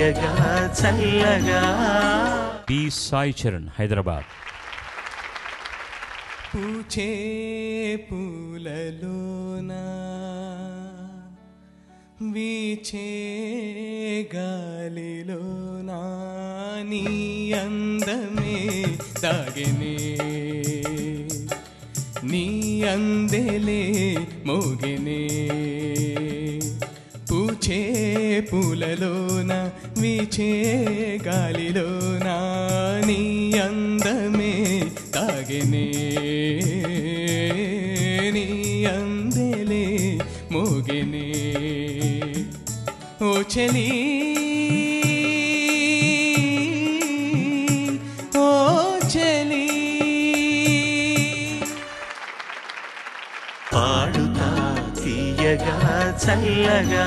తీయగా చల్లగా. బి సాయి చరణ్ హైదరాబాద్. పూచే పూలలోన వీచే గాలిలోన నీ అందమే దాగెనే. నీ అందెలే మోగెనే. పూలలోన వీచే గాలిలోన నీ అందమే తాగినే. నీ అందలే మోగినే. ఓ చలి పాడుతా తీయగా చల్లగా.